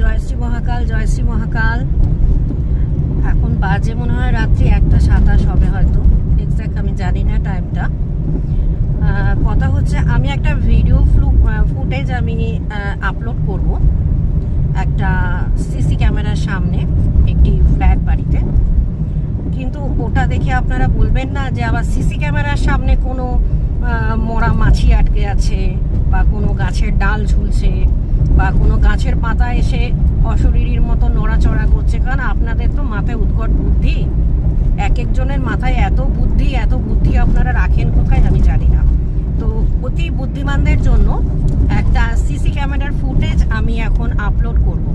জয়শ্রী মহাকাল জয়শ্রী মহাকাল। এখন বাজে মনে হয় রাত্রি একটা সাতাশ হবে হয়তো। এক্স্যাক্ট আমি জানি না টাইমটা কথা হচ্ছে আমি একটা ভিডিও ফ্লু ফুটেজ আমি আপলোড করব। একটা সিসি ক্যামেরার সামনে একটি ফ্ল্যাট বাড়িতে। কিন্তু ওটা দেখে আপনারা বলবেন না যে আবার সিসি ক্যামেরার সামনে কোনো মরা মাছি আটকে আছে বা কোনো গাছের ডাল ঝুলছে বা কোনো গাছের পাতা এসে অশরীরীর মতো নড়াচড়া করছে, কারণ আপনাদের তো মাথায় উদ্গট বুদ্ধি। এক একজনের মাথায় এত বুদ্ধি এত বুদ্ধি আপনারা রাখেন কোথায় আমি জানি না। তো অতি বুদ্ধিমানদের জন্য একটা সিসি ক্যামেরার ফুটেজ আমি এখন আপলোড করব।